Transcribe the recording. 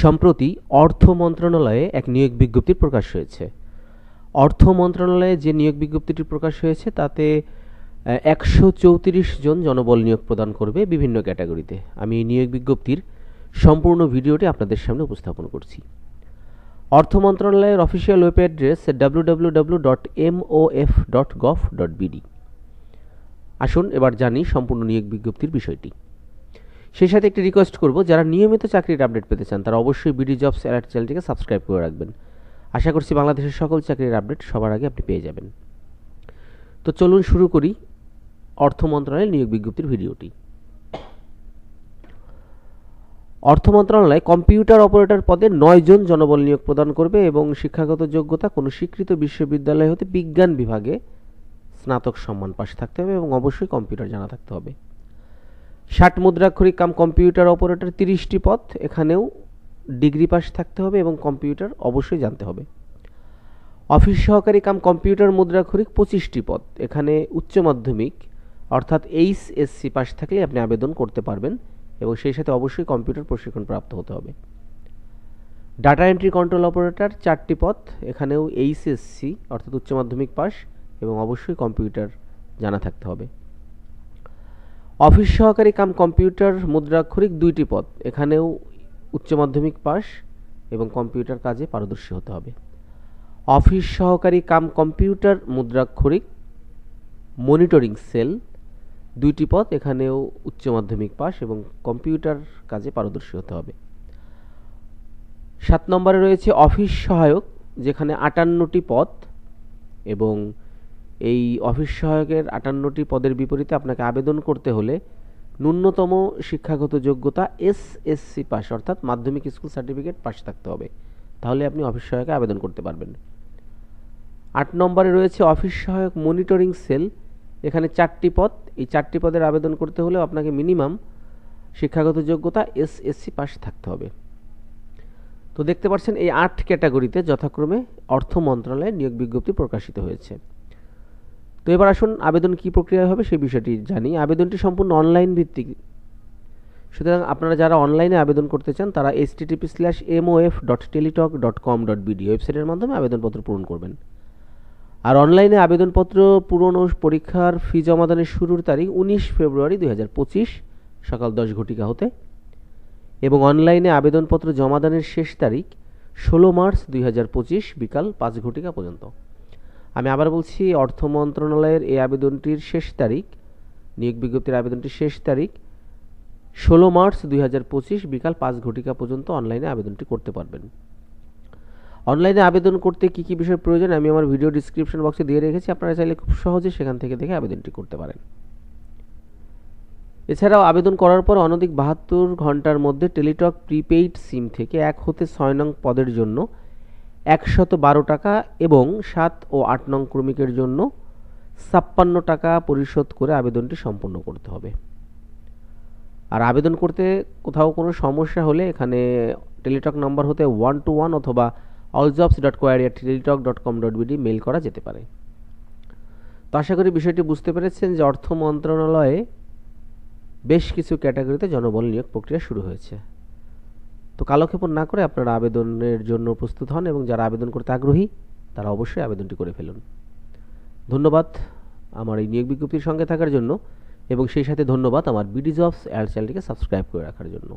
সম্প্রতি অর্থ মন্ত্রণালয়ে এক নিয়োগ বিজ্ঞপ্তি প্রকাশ হয়েছে। অর্থ মন্ত্রণালয়ে যে নিয়োগ বিজ্ঞপ্তিটি প্রকাশ হয়েছে, তাতে একশো চৌত্রিশ জন জনবল নিয়োগ প্রদান করবে বিভিন্ন ক্যাটাগরিতে। আমি এই নিয়োগ বিজ্ঞপ্তির সম্পূর্ণ ভিডিওটি আপনাদের সামনে উপস্থাপন করছি। অর্থ মন্ত্রণালয়ের official web address W W W dot MOF dot gov dot BD. আসুন, এবার জানি সম্পূর্ণ নিয়োগ বিজ্ঞপ্তির বিষয়টি। সেই সাথে একটি রিকোয়েস্ট করব, যারা নিয়মিত চাকরির আপডেট পেতে চান, তারা অবশ্যই বিডি জবস অ্যালার্ট চ্যানেলটিকে সাবস্ক্রাইব করে রাখবেন। আশা করছি বাংলাদেশের সকল চাকরির আপডেট সবার আগে আপনি পেয়ে যাবেন। তো চলুন শুরু করি অর্থ মন্ত্রণালয়ের নিয়োগ বিজ্ঞপ্তির ভিডিওটি। অর্থ মন্ত্রণালয় কম্পিউটার অপারেটর পদে নয় জন জনবল নিয়োগ প্রদান করবে এবং শিক্ষাগত যোগ্যতা কোনো স্বীকৃত বিশ্ববিদ্যালয় হতে বিজ্ঞান বিভাগে স্নাতক সম্মান পাশে থাকতে হবে এবং অবশ্যই কম্পিউটার জানা থাকতে হবে। ষাট মুদ্রাক্ষরিক কাম কম্পিউটার অপারেটর তিরিশটি পথ, এখানেও ডিগ্রি পাস থাকতে হবে এবং কম্পিউটার অবশ্যই জানতে হবে। অফিস সহকারী কাম কম্পিউটার মুদ্রাক্ষরিক পঁচিশটি পদ এখানে উচ্চ মাধ্যমিক, অর্থাৎ এসসি পাস থাকলে আপনি আবেদন করতে পারবেন এবং সেই সাথে অবশ্যই কম্পিউটার প্রশিক্ষণ প্রাপ্ত হতে হবে। ডাটা এন্ট্রি কন্ট্রোল অপারেটর চারটি পদ এখানেও এইচ এইচএসসি, অর্থাৎ উচ্চ মাধ্যমিক পাস এবং অবশ্যই কম্পিউটার জানা থাকতে হবে। অফিস সহকারী কাম কম্পিউটার মুদ্রাক্ষরিক দুইটি পদ। এখানেও উচ্চ মাধ্যমিক পাস এবং কম্পিউটার কাজে পারদর্শী হতে হবে। অফিস সহকারী কাম কম্পিউটার মুদ্রাক্ষরিক মনিটরিং সেল দুইটি পদ। এখানেও উচ্চ মাধ্যমিক পাস এবং কম্পিউটার কাজে পারদর্শী হতে হবে। সাত নম্বরে রয়েছে অফিস সহায়ক, যেখানে আটান্নটি পদ এবং এই অফিস সহায়কের আটান্নটি পদের বিপরীতে আপনাকে আবেদন করতে হলে ন্যূনতম শিক্ষাগত যোগ্যতা এস এসএসসি পাস, অর্থাৎ মাধ্যমিক স্কুল সার্টিফিকেট পাস থাকতে হবে। তাহলে আপনি অফিস সহায়কে আবেদন করতে পারবেন। আট নম্বরে রয়েছে অফিস সহায়ক মনিটরিং সেল। এখানে চারটি পদ। এই চারটি পদের আবেদন করতে হলেও আপনাকে মিনিমাম শিক্ষাগত যোগ্যতা এস এসএসসি পাস থাকতে হবে। তো দেখতে পাচ্ছেন এই আট ক্যাটাগরিতে যথাক্রমে অর্থ মন্ত্রণালয়ের নিয়োগ বিজ্ঞপ্তি প্রকাশিত হয়েছে। তো এবার আসুন আবেদন কী প্রক্রিয়া হবে সেই বিষয়টি জানি। আবেদনটি সম্পূর্ণ অনলাইন ভিত্তিক। সুতরাং আপনারা যারা অনলাইনে আবেদন করতে চান, তারা HTTP slash MOF dot Teletalk dot com dot BD ওয়েবসাইটের মাধ্যমে আবেদনপত্র পূরণ করবেন। আর অনলাইনে আবেদনপত্র পূরণ ও পরীক্ষার ফি জমাদানের শুরুর তারিখ উনিশ ফেব্রুয়ারি দুই হাজার পঁচিশ, সকাল দশ ঘটিকা হতে। এবং অনলাইনে আবেদনপত্র জমাদানের শেষ তারিখ ষোলো মার্চ দুই হাজার পঁচিশ, বিকাল পাঁচ ঘটিকা পর্যন্ত। আমি আবার বলছি, অর্থ মন্ত্রণালয়ের এই আবেদনটির শেষ তারিখ, নিয়োগ বিজ্ঞপ্তির আবেদনটির শেষ তারিখ ষোলো মার্চ দু হাজার পঁচিশ বিকাল পাঁচ ঘটিকা পর্যন্ত অনলাইনে আবেদনটি করতে পারবেন। অনলাইনে আবেদন করতে কী কী বিষয় প্রয়োজন আমি আমার ভিডিও ডিসক্রিপশন বক্সে দিয়ে রেখেছি, আপনারা চাইলে খুব সহজে সেখান থেকে দেখে আবেদনটি করতে পারেন। এছাড়াও আবেদন করার পর অনধিক বাহাত্তর ঘণ্টার মধ্যে টেলিটক প্রিপেইড সিম থেকে এক হতে ছয় নং পদের জন্য একশত বারো টাকা এবং সাত ও আট নং ক্রমিকের জন্য ছাপ্পান্ন টাকা পরিশোধ করে আবেদনটি সম্পন্ন করতে হবে। আর আবেদন করতে কোথাও কোনো সমস্যা হলে এখানে টেলিটক নাম্বার হতে ওয়ান টু ওয়ান অথবা all jobs dot query Teletalk dot com dot BD mail করা যেতে পারে। তো আশা করি বিষয়টি বুঝতে পেরেছেন যে অর্থ মন্ত্রণালয়ে বেশ কিছু ক্যাটাগরিতে জনবল নিয়োগ প্রক্রিয়া শুরু হয়েছে। তো কালক্ষেপণ না করে আপনারা আবেদনের জন্য প্রস্তুত হন এবং যারা আবেদন করতে আগ্রহী, তারা অবশ্যই আবেদনটি করে ফেলুন। ধন্যবাদ আমার এই নিয়োগ বিজ্ঞপ্তির সঙ্গে থাকার জন্য এবং সেই সাথে ধন্যবাদ আমার বিডি জবস অ্যাড চ্যানেলটিকে সাবস্ক্রাইব করে রাখার জন্য।